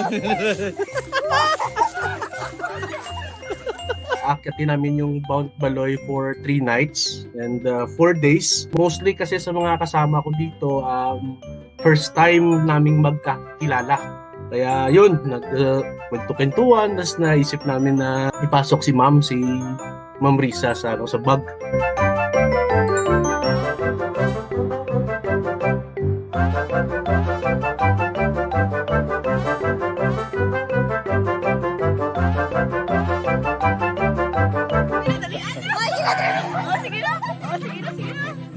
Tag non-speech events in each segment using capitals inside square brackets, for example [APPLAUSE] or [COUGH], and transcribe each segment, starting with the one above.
[LAUGHS] Akyatin namin yung Mount Baloy for 3 nights and 4 days. Mostly kasi sa mga kasama ko dito, um, first time naming magkakilala. Kaya yun, nag, uh, tapos naisip namin na ipasok si ma'am, si Ma'am Risa sa, ano, sa bag.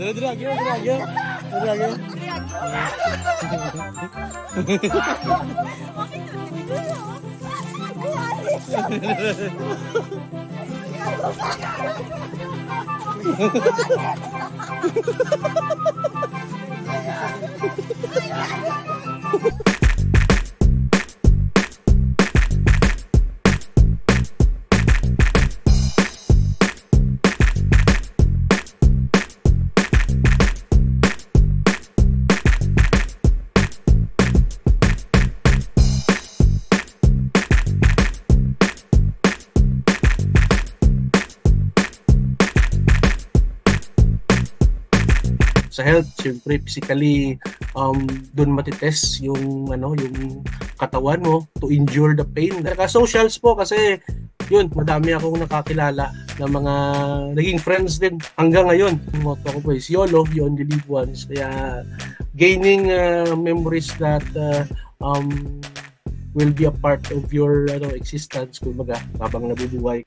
धीरे धीरे आगे धीरे आगे धीरे आगे Ha ha ha ha! Sa health, syempre physically um doon matitest yung ano yung katawan mo to endure the pain. Saka socials po kasi yun, madami akong nakakilala na mga naging friends din hanggang ngayon. Yung motto ko po is YOLO, you only live once. Kaya gaining uh, memories that uh, um will be a part of your ano existence kumbaga habang nabubuhay.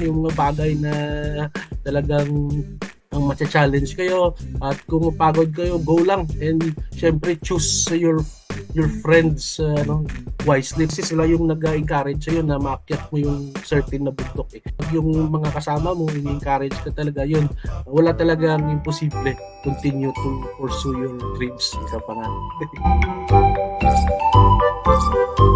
Nyo yung mga bagay na talagang ang matcha-challenge kayo at kung mapagod kayo go lang. And syempre choose your your friends uh, ano, wisely. Kasi sila yung nag-encourage sa'yo na maakyat mo yung certain na bundok eh. Yung mga kasama mo i-encourage ka talaga yun. Wala talagang imposible. Continue to pursue your dreams. Isa pa nga [LAUGHS]